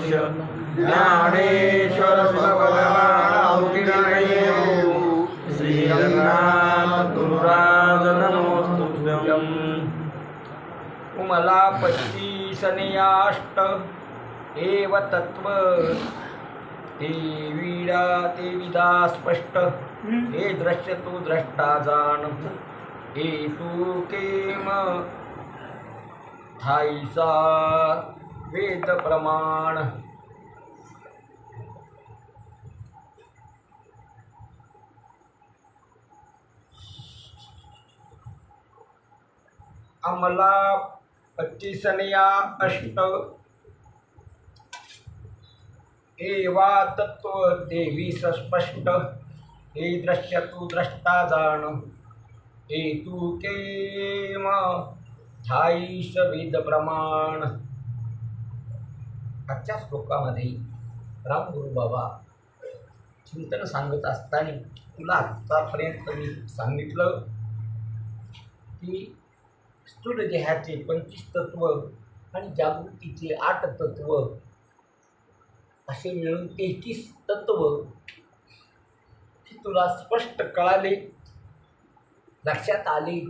आदिवेदभावटन्ताहितबुद्धिरस्य ज्ञानेश्वर मला श्रीरङ्गनाथ गुरुराज पच्चीसनियाष्ट। एव तत्व ते वीडा ते विदा स्पष्ट। हे दृश्य तू द्रष्टा जाण हे तू केम? थाईसा वेद प्रमाण. अमला पच्चीसनिया अष्ट. एवा तत्व देवी सस्पष्ट. हे दृश्य तू द्रष्टा जाण. हे तू केम थाईश वेद प्रमाण. आजच्या श्लोकामध्ये रामगुरु बाबा चिंतन सांगत असताना तुला आत्तापर्यंत मी सांगितलं की स्थूल देहाचे पंचवीस तत्व आणि जागृतीचे आठ तत्व. असे मिळून तेहतीस तत्व हे तुला स्पष्ट कळाले. लक्षात आले.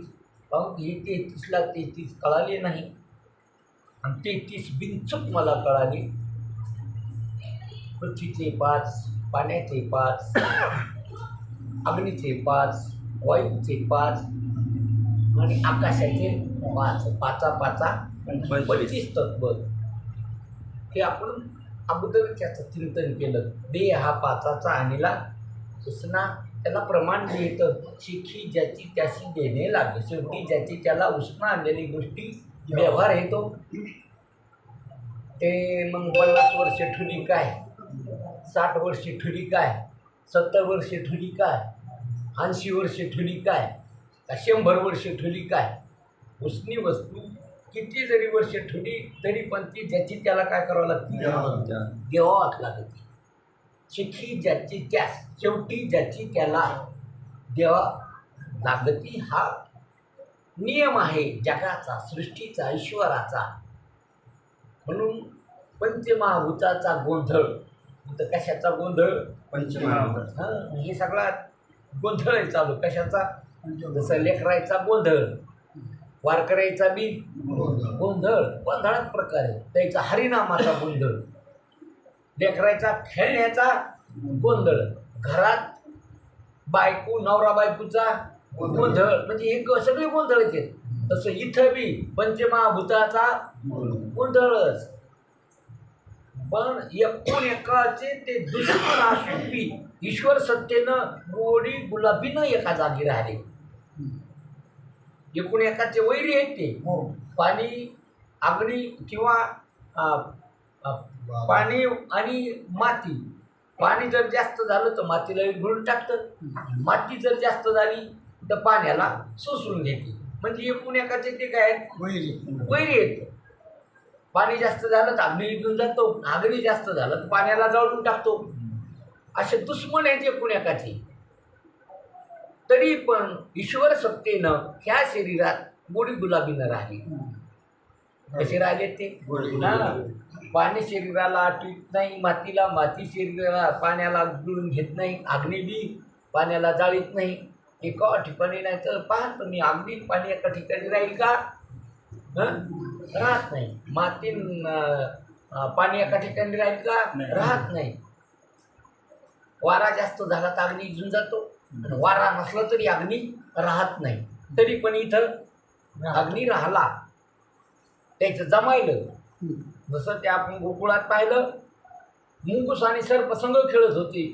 पाहून हे तेहतीसला तेहतीस कळाले नाही. आणि तेहतीस बिनचूक मला कळाले. पृथ्वीचे पाच पाण्याचे पाच अग्नीचे पाच वायूचे पाच आणि आकाशाचे पाच पाचा पाचा पंचवीस तत्व. हे आपण अगोदर त्याचं चिंतन केलं. देह हा पाचाचा आणला. उसना त्याला प्रमाण मिळतं. शिखी ज्याची त्याशी देणे लागे शेवटी ज्याची त्याला उष्ण आणलेली गोष्टी व्यवहार येतो ते. मग पन्नास वर्ष ठुली काय? साठ वर्षे ठुली काय? सत्तर वर्षे ठुली काय? ऐंशी वर्षे ठुली काय? का शंभर वर्ष ठुली काय? उसनी वस्तू किती जरी वर्ष ठुली तरी पण ती ज्याची त्याला काय करावं लागते? देवावाच लागते. शिखी ज्याची त्यास शेवटी ज्याची त्याला देवा लागती हा नियम आहे जगाचा सृष्टीचा ईश्वराचा. म्हणून पंचमहाभूताचा गोंधळ. तर कशाचा गोंधळ? पंचमहाभूत. हां हे सगळा गोंधळ आहे चालू. कशाचा? जसं लेकरायचा गोंधळ वारकऱ्याचा बी गोंधळ गोंधळात प्रकार आहे. त्याचा हरिनामाचा गोंधळ. लेकरायचा खेळण्याचा गोंधळ. घरात बायको नवरा बायकोचा गोंधळ. म्हणजे हे सगळे गोंधळच आहेत. तसं इथं बी पंचमहाभूताचा गोंधळच. पण एकूण एकाचे ते दुश्मन असून बी ईश्वर सत्तेनं गोडी गुलाबीनं एका जागी राहिले. एकूण एकाचे वैरी आहेत ते. पाणी अग्नी किंवा पाणी आणि माती. पाणी जर जास्त झालं तर मातीला विरघळून टाकतं माती जर जास्त झाली तर पाण्याला शोषून घेते. म्हणजे एकूण एकाचे ते काय? आहेत? वैरी येतं. पाणी जास्त झालं तर अग्नी विकून जातो. अग्नी जास्त झालं तर पाण्याला जाळून टाकतो. असे दुश्मन आहेत एकूण एकाचे तरी पण ईश्वर सत्तेनं ह्या शरीरात गोडी गुलाबीनं राहिली. कसे राहिले ते? हा. पाणी शरीराला आटवीत नाही मातीला माती शरीराला पाण्याला जुळून घेत नाही अग्नी बी पाण्याला जाळीत नाही. एका ठिकाणी नाही तर पहा तुम्ही आणि पाणी एका ठिकाणी राहील का? राहत नाही. माती पाणी एका ठिकाणी राहील का. राहत नाही. वारा जास्त झाला तर अग्नी इजून जातो. आणि वारा नसला तरी अग्नी राहत नाही. तरी पण इथं अग्नी राहिला. त्याचं जमायलं. जसं ते आपण गोकुळात पाहिलं मुंगूस आणि सर्पसंग खेळत होते.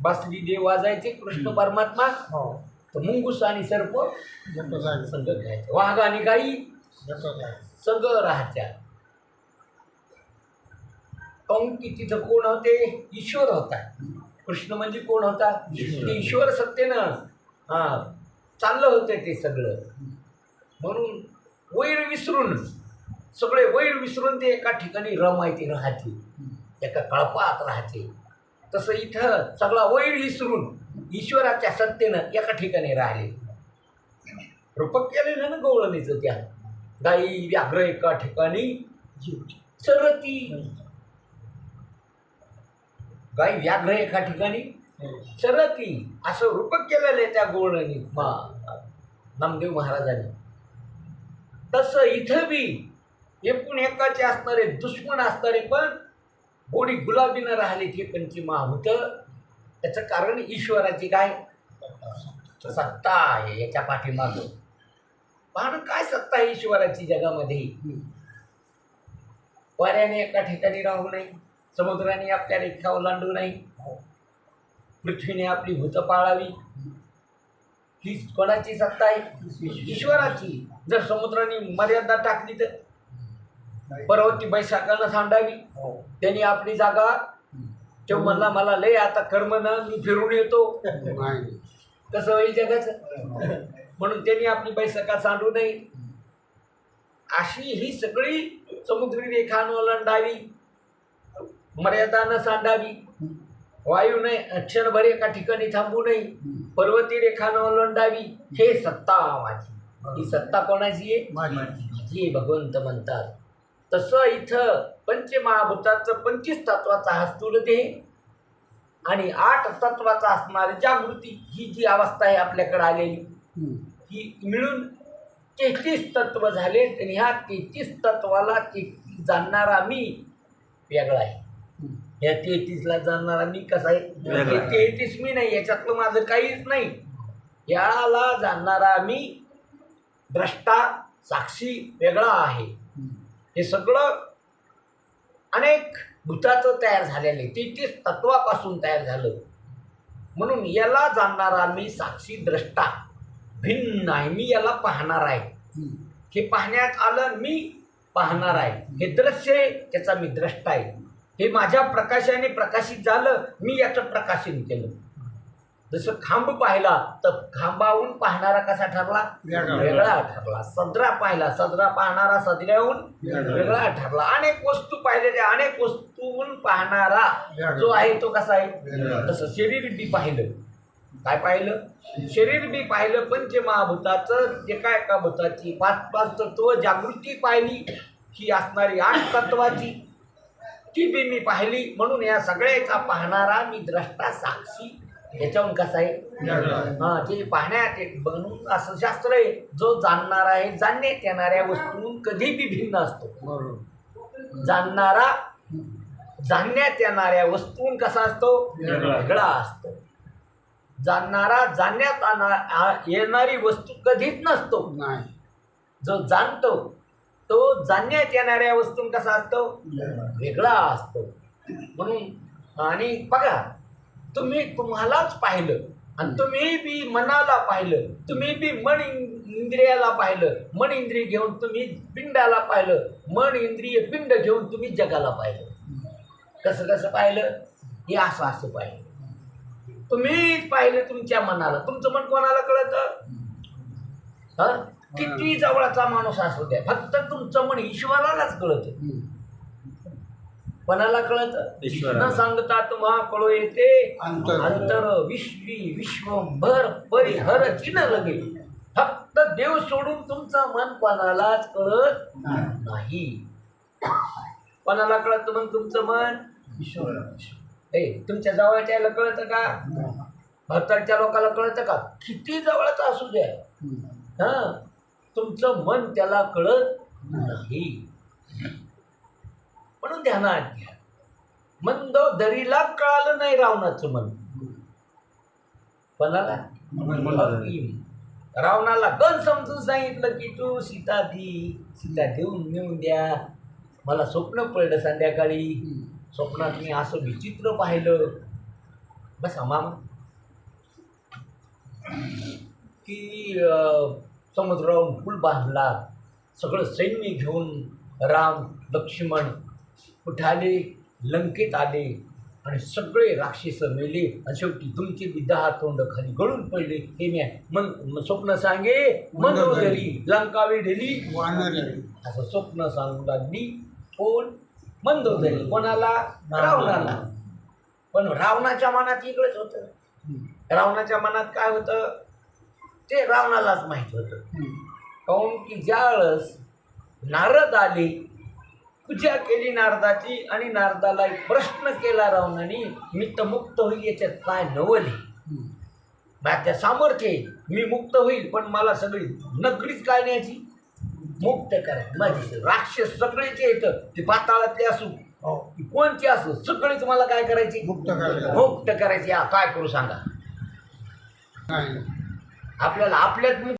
बासरी देव वाजायचे कृष्ण परमात्मा हो. तर मुंगूस आणि सर्प संघ घ्यायचे. वाघ आणि गाई संघ राहायच्या की तिथं कोण होते? ईश्वर होता. कृष्ण म्हणजे कोण होता? ईश्वर. सत्तेनं. हा चाललं होतं ते सगळं. म्हणून वैर विसरून सगळे वैर विसरून ते एका ठिकाणी रमायते राहते. एका कळपात राहते. तसं इथं सगळा वैर विसरून ईश्वराच्या सत्तेनं एका ठिकाणी राहिले. रूपक केलेलं ना गवळणीचं त्या. गाई व्याघ्र एका ठिकाणी चरती. गाई व्याघ्र एका ठिकाणी चरती. असं रूपक केलेलं आहे त्या गवळणी मा नामदेव महाराजांनी. तसं इथं बी एकूण एकाचे असणारे दुश्मन असणारे पण गोडी गुलाबीनं राहिले ते पंचमा होतं. त्याचं कारण ईश्वराची काय? सत्ता आहे याच्या पाठीमागं. पाहणं काय सत्ता आहे ईश्वराची जगामध्ये? वाऱ्याने एका ठिकाणी राहू नये समुद्राने आपल्या रेखा ओलांडू नये. पृथ्वीने आपली भूतं पाळावी. ही कोणाची सत्ता आहे? ईश्वराची. जर समुद्राने मर्यादा टाकली तर पर्वती बैसाखानं सांडावी. त्यांनी आपली जागा तो म्हणला मला लय आता कर्म न मी फिरून येतो. कसं होईल जगाचं. म्हणून त्यांनी आपली बैसका सांडू नये. अशी ही सगळी समुद्री रेखा न ओलांडावी. मर्यादा न सांडावी वायूने क्षणभर एका ठिकाणी थांबू नये. पर्वती रेखा न ओलांडावी. हे सत्ता माझी ही सत्ता कोणाची आहे? माझी भगवंत म्हणतात. तसं इथं पंचमहाभूताचं पंचवीस तत्वाचा हा स्थूल देह. आणि आठ तत्वाचा असणारी जागृती ही जी अवस्था आहे आपल्याकडे आलेली ही मिळून तेहतीस तत्व झाले आणि ह्या तेहतीस तत्वाला तेहतीस जाणणारा मी वेगळा आहे. या तेहतीसला जाणणारा मी कसा आहे? तेहतीस मी नाही याच्यातलं माझं काहीच नाही. याला जाणणारा मी द्रष्टा साक्षी वेगळा आहे. हे सगळं अनेक भूताचं तयार झालेलं आहे. तेहतीस तत्वापासून तयार झालं. म्हणून याला जाणणारा मी साक्षी द्रष्टा. भिन्न आहे. मी याला पाहणार आहे. हे पाहण्यात आलं मी पाहणार आहे. हे दृश्य आहे त्याचा मी द्रष्टा आहे. हे माझ्या प्रकाशाने प्रकाशित झालं मी याचं प्रकाशन केलं. जसं खांब पाहिला तर खांबाहून पाहणारा कसा ठरला वेगळा. ठरला सदरा पाहिला सदरा पाहणारा सदऱ्याहून वेगळा. ठरला अनेक वस्तू पाहिलेल्या अनेक वस्तूहून पाहणारा. जो आहे तो कसा आहे. तसं शरीर बी पाहिलं काय पाहिलं शरीर बी पाहिलं पंचमहाभूताचं एका एका भूताची पाच पाच तत्व जागृती पाहिली ही असणारी आठ तत्वाची ती बी मी पाहिली म्हणून या सगळ्याचा पाहणारा मी द्रष्टा साक्षी याच्याहून कसा आहे. हा ते पाहण्यात एक बनून असं शास्त्र आहे जो जाणणारा आहे जाणण्यात येणाऱ्या वस्तून कधी बी भिन्न असतो. जाणणारा जाणण्यात येणाऱ्या वस्तून कसा असतो? वेगळा. असतो. जाणणारा जाणण्यात येणारी वस्तू कधीच नसतो. नाही. जो जाणतो तो जाणण्यात येणाऱ्या वस्तून कसा असतो. वेगळा असतो. म्हणून आणि बघा तुम्ही तुम्हालाच पाहिलं आणि तुम्ही बी मनाला पाहिलं तुम्ही बी मन इंद्रियाला पाहिलं मन इंद्रिय घेऊन तुम्ही पिंडाला पाहिलं मन इंद्रिय पिंड घेऊन तुम्ही जगाला पाहिलं. कसं कसं पाहिलं? हे असं असं पाहिलं. तुम्हीच पाहिलं तुमच्या मनाला. तुमचं मन कोणाला कळतं? हा? किती जवळचा माणूस असू द्या. फक्त तुमचं मन ईश्वरालाच कळतं. कोणाला कळत. न सांगता तुम्हा कळो येते. अंतर. अंतर विश्वी विश्वभर परिहर चिन लगे. फक्त देव सोडून तुमचं मन कोणालाच कळत नाही. कोणाला कळत मग तुमचं मन? ए तुमच्या जवळच्या याला कळतं का? भरताच्या लोकांना कळतं का? किती जवळचं असू द्या. हा तुमचं मन त्याला कळत नाही. म्हणून ध्यानात घ्या मंद दरीला कळालं नाही रावणाचं मन. कोणाला? रावणाला गण समजून सांगितलं की तू सीता दी सीता देऊन नेऊन द्या. मला स्वप्न पडलं संध्याकाळी. स्वप्नात मी असं विचित्र पाहिलं. बस मामा. की अं, समुद्रावरून पूल बांधला. सगळं सैन्य घेऊन राम लक्ष्मण कुठे आले लंकेत आले आणि सगळे राक्षस मेले. आणि शेवटी तुमचे बी दहा तोंड खाली गळून पडले. हे मी मन स्वप्न सांगे मंदोदरी लंकावी ढेली वानरी असं स्वप्न सांगू लागली कोण? मंदोदरी कोणाला? रावणाला. पण रावणाच्या मनात इकडेच होतं. रावणाच्या मनात काय होतं? ते रावणालाच माहीत होतं. काहून की ज्यावेळेस नारद आले पूजा केली नारदाची आणि नारदाला एक प्रश्न केला रावणाने मी तर मुक्त होईल याच्यात काय नवले माझ्या सामर्थ्य. मी मुक्त होईल पण मला सगळी नगरीच काय न्यायची मुक्त करायची माझी राक्षस सगळेचे येतं. ते पाताळातले असू की कोणचे असू सगळेच मला काय करायचे? मुक्त करायचे. मुक्त करायचे. हा, काय करू सांगा? आपल्याला आपल्यात मुक्त